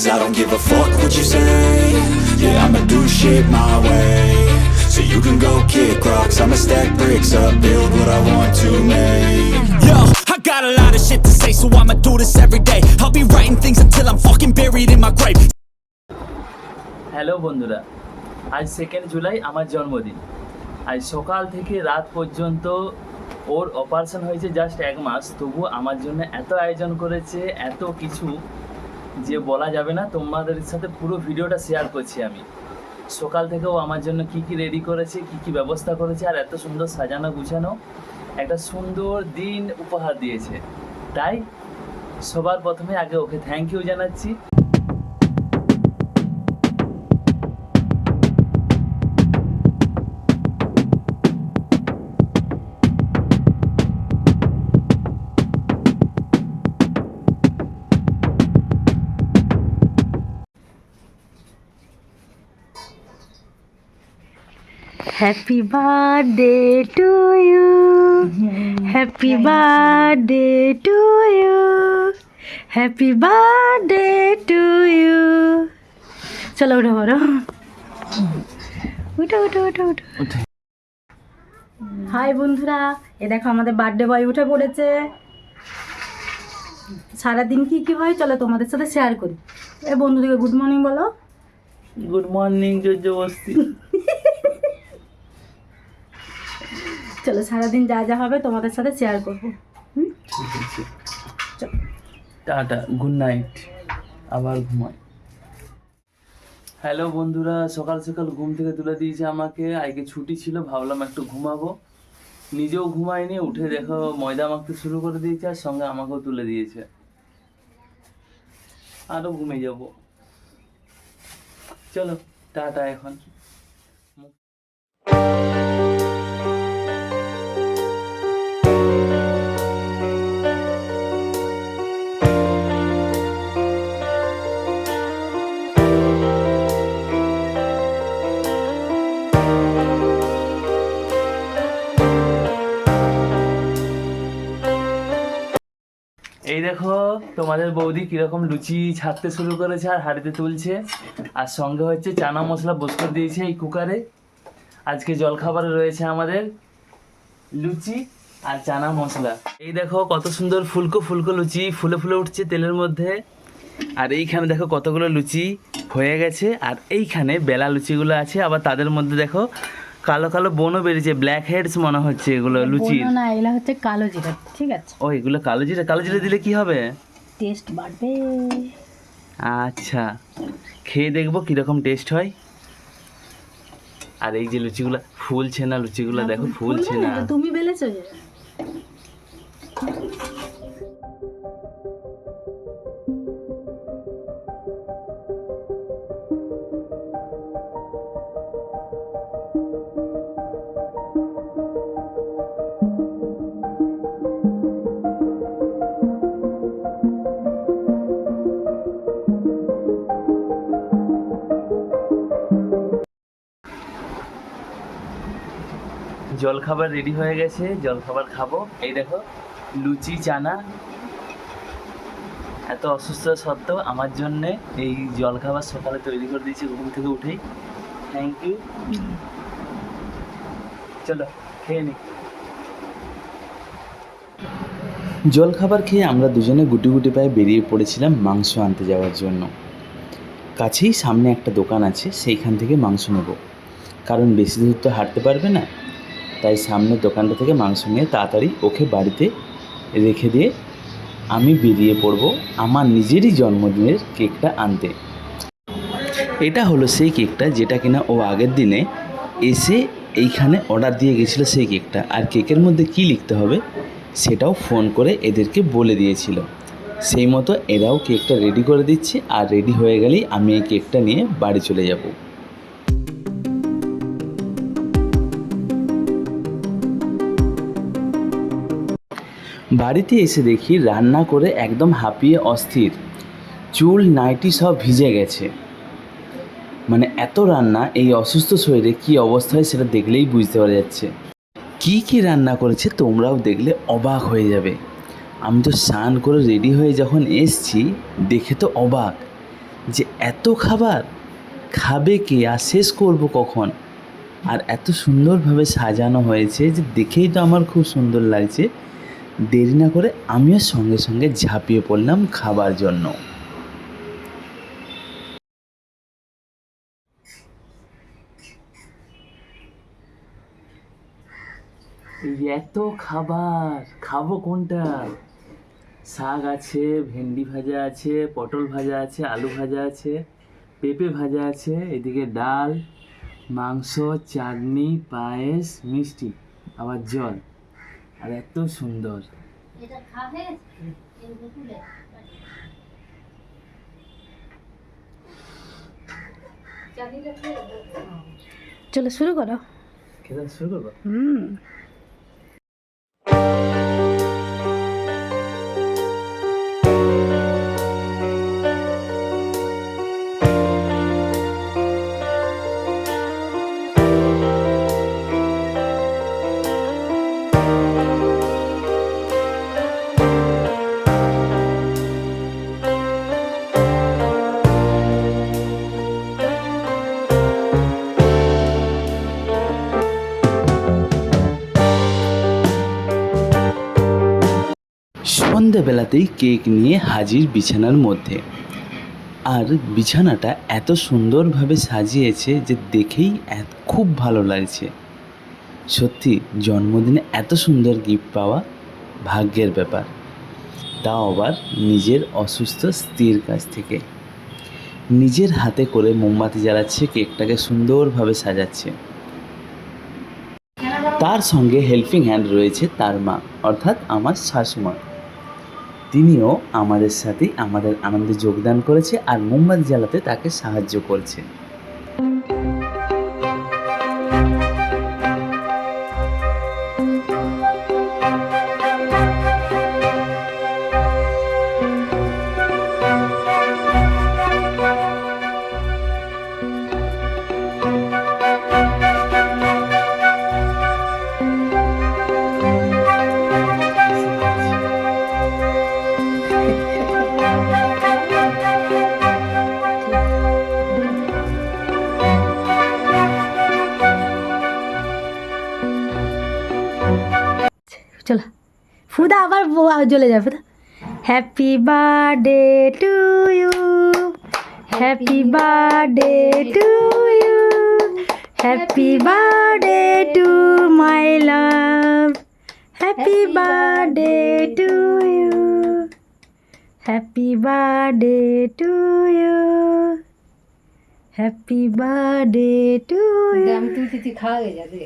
Cause I don't give a fuck what you say Yeah, I'ma do shit my way So you can go kick rocks I'ma stack bricks up Build what I want to make Yo, I got a lot of shit to say, so I'ma do this every day. I'll be writing things until I'm fucking buried in my grave. Hello বন্ধুরা আজ second July আমার জন্মদিন আজ সকাল থেকে রাত পর্যন্ত ওর operation হয়েছে জাস্ট এক মাস তবু আমার জন্য এত আয়োজন করেছে এত কিছু যে বলা যাবে না, তোমাদের সাথে পুরো ভিডিওটা শেয়ার করছি আমি। সকাল থেকেও আমার জন্য কি কি রেডি করেছে, কি কি ব্যবস্থা করেছে, আর এত সুন্দর সাজানো গুছানো, একটা সুন্দর দিন উপহার দিয়েছে। তাই সবার প্রথমে আগে ওকে থ্যাংক ইউ জানাচ্ছি। Happy birthday to you. Happy birthday to you. Happy birthday to you. চলো উঠো বড় উঠো উঠো উঠো উঠো। হাই বন্ধুরা। এ দেখো আমাদের বার্থডে বয় উঠে পড়েছে। সারাদিন কি কি হয়? চলো তোমাদের সাথে শেয়ার করি। এ বন্ধুদিকে গুড মর্নিং বলো। গুড মর্নিং জোরজবস্তি চলো, সারাদিন যা যা হবে তোমাদের সাথে শেয়ার করব। হুম? টাটা গুড নাইট আবার ঘুমাই। হ্যালো বন্ধুরা, সকাল সকাল ঘুম থেকে তুলে দিয়েছে আমাকে। আজকে ছুটি ছিল, ভাবলাম একটু ঘুমাবো। নিজেও ঘুমাইনি উঠে দেখো ময়দা মাখতে শুরু করে দিয়েছে আর সঙ্গে আমাকেও তুলে দিয়েছে। আরও ঘুমে যাব। চলো, টাটা এখন। এই দেখো, তোমাদের বৌদি কীরকম লুচি ছাড়তে শুরু করেছে আর হাঁড়িতে তুলছে। আর সঙ্গে হচ্ছে চানা মশলা বস করে দিয়েছে এই কুকারে। আজকে জলখাবারে রয়েছে আমাদের লুচি আর চানা মশলা। এই দেখো, কত সুন্দর ফুলকো ফুলকো লুচি ফুলে ফুলে উঠছে তেলের মধ্যে। আর এইখানে দেখো কতগুলো লুচি হয়ে গেছে। আর এইখানে বেলা লুচিগুলো আছে, আবার তাদের মধ্যে দেখো কালো কালো বনও বেরিয়েছে ব্ল্যাক হেডস মনে হচ্ছে এগুলো লুচি না এগুলো হচ্ছে কালো জিরা ঠিক আছে। ও এগুলো কালো জিরা? কালো জিরা দিলে কি হবে? টেস্ট বাড়বে। আচ্ছা খেয়ে দেখব কীরকম টেস্ট হয়। আর এই যে লুচিগুলো ফুলছে না লুচিগুলো দেখো ফুলছে না। তুমি বেলেছো? জলখাবার রেডি হয়ে গেছে, জলখাবার খাব। এই দেখো, লুচি, চানা। এত অসুস্থ সত্ত্বেও আমার জন্যে এই জলখাবার সকালে তৈরি করে দিয়েছি, ঘুম থেকে উঠেই। থ্যাংক ইউ চলো, খেয়ে নি। জলখাবার খেয়ে আমরা দুজনে গুটি গুটি পায়ে বেরিয়ে পড়েছিলাম মাংস আনতে যাওয়ার জন্য। কাছেই সামনে একটা দোকান আছে, সেইখান থেকে মাংস নেব। কারণ বেশি দূর তো হাঁটতে পারবে না। তাই সামনের দোকানটা থেকে মাংস নিয়ে তাড়াতাড়ি ওকে বাড়িতে রেখে দিয়ে আমি বেরিয়ে পড়ব আমার নিজেরই জন্মদিনের কেকটা আনতে। এটা হলো সেই কেকটা যেটা কিনা ও আগের দিনে এসে এইখানে অর্ডার দিয়ে গেছিল সেই কেকটা। আর কেকের মধ্যে কি লিখতে হবে সেটাও ফোন করে এদেরকে বলে দিয়েছিল। সেই মতো এরাও কেকটা রেডি করে দিচ্ছে আর রেডি হয়ে গেলেই আমি এই কেকটা নিয়ে বাড়ি চলে যাব। বাড়িতে এসে দেখি রান্না করে একদম হাঁপিয়ে অস্থির। চুল নাইটি সব ভিজে গেছে। মানে এত রান্না, এই অসুস্থ শরীরে কি অবস্থা হয় সেটা দেখলেই বুঝতে পারা যাচ্ছে। কি কি রান্না করেছে তোমরাও দেখলে অবাক হয়ে যাবে। আমি তো স্নান করে রেডি হয়ে যখন এসছি, দেখে তো অবাক যে এত খাবার খাবে কে আর শেষ করব কখন? আর এত সুন্দরভাবে সাজানো হয়েছে যে দেখেই তো আমার খুব সুন্দর লাগছে। দেরি না করে আমিও সঙ্গে সঙ্গে ঝাঁপিয়ে পড়লাম খাবার জন্য। এত খাবার, খাব কোনটা? শাক আছে, ভেন্ডি ভাজা আছে, পটল ভাজা আছে, আলু ভাজা আছে, পেঁপে ভাজা আছে, এদিকে ডাল, মাংস, চাটনি, পায়েস, মিষ্টি, আবার জল। আর এত সুন্দর। চলো শুরু করো। খেতে শুরু করব? হুম। সন্ধেবেলাতেই কেক নিয়ে হাজির বিছানার মধ্যে। আর বিছানাটা এত সুন্দরভাবে সাজিয়েছে যে দেখেই খুব ভালো লাগছে। সত্যি, জন্মদিনে এত সুন্দর গিফট পাওয়া ভাগ্যের ব্যাপার। তাও আবার নিজের অসুস্থ স্ত্রীর কাছ থেকে। নিজের হাতে করে মোমবাতি জ্বালাচ্ছে, কেকটাকে সুন্দরভাবে সাজাচ্ছে। তার সঙ্গে হেল্পিং হ্যান্ড রয়েছে তার মা, অর্থাৎ আমার শাশুমা। তিনিও আমাদের সাথে আমাদের আনন্দে যোগদান করেছে আর মোমবাতি জ্বালাতে তাকে সাহায্য করছে। ফুদা আবার জ্বলে যাবে ফুদা happy birthday to you happy birthday to you happy birthday to my love happy birthday to you happy birthday to you happy birthday to you আমি তুই তুই খাওয়া যাবে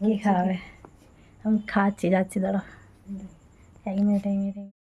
কি খাবে আমি খাচ্ছি যাচ্ছি দাঁড়া এক মিনিট এক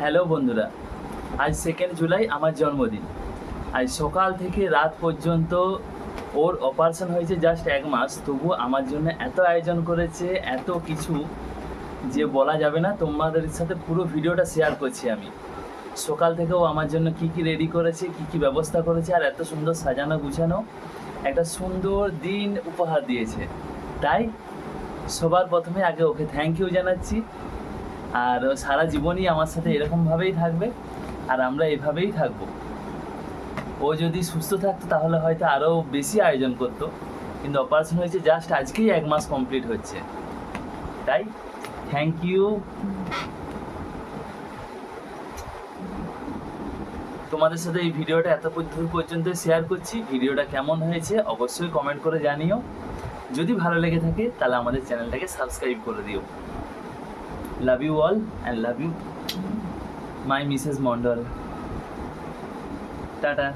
হ্যালো বন্ধুরা। আজ সেকেন্ড জুলাই আমার জন্মদিন। আজ সকাল থেকে রাত পর্যন্ত ওর অপারেশন হয়েছে জাস্ট এক মাস। তবু আমার জন্য এত আয়োজন করেছে এত কিছু। যে বলা যাবে না, তোমাদের সাথে পুরো ভিডিওটা শেয়ার করছি আমি। সকাল থেকেও আমার জন্য কি কি রেডি করেছে, কি কি ব্যবস্থা করেছে, আর এত সুন্দর সাজানো গুছানো, একটা সুন্দর দিন উপহার দিয়েছে। তাই সবার প্রথমে আগে ওকে থ্যাংক ইউ জানাচ্ছি, আর সারা জীবনই আমার সাথে এরকমভাবেই থাকবে, আর আমরা এভাবেই থাকব। ও যদি সুস্থ থাকতো, তাহলে হয়তো আরও বেশি আয়োজন করতো, কিন্তু অপারেশন হয়েছে জাস্ট আজকেই এক মাস কমপ্লিট হচ্ছে। তাই থ্যাংক ইউ তোমাদের সাথে এই ভিডিওটা এত দূর পর্যন্ত শেয়ার করছি। ভিডিওটা কেমন হয়েছে অবশ্যই কমেন্ট করে জানিও। যদি ভালো লেগে থাকে, তাহলে আমাদের চ্যানেলটাকে সাবস্ক্রাইব করে দিও। Love you all and love you my Mrs Mondal tata.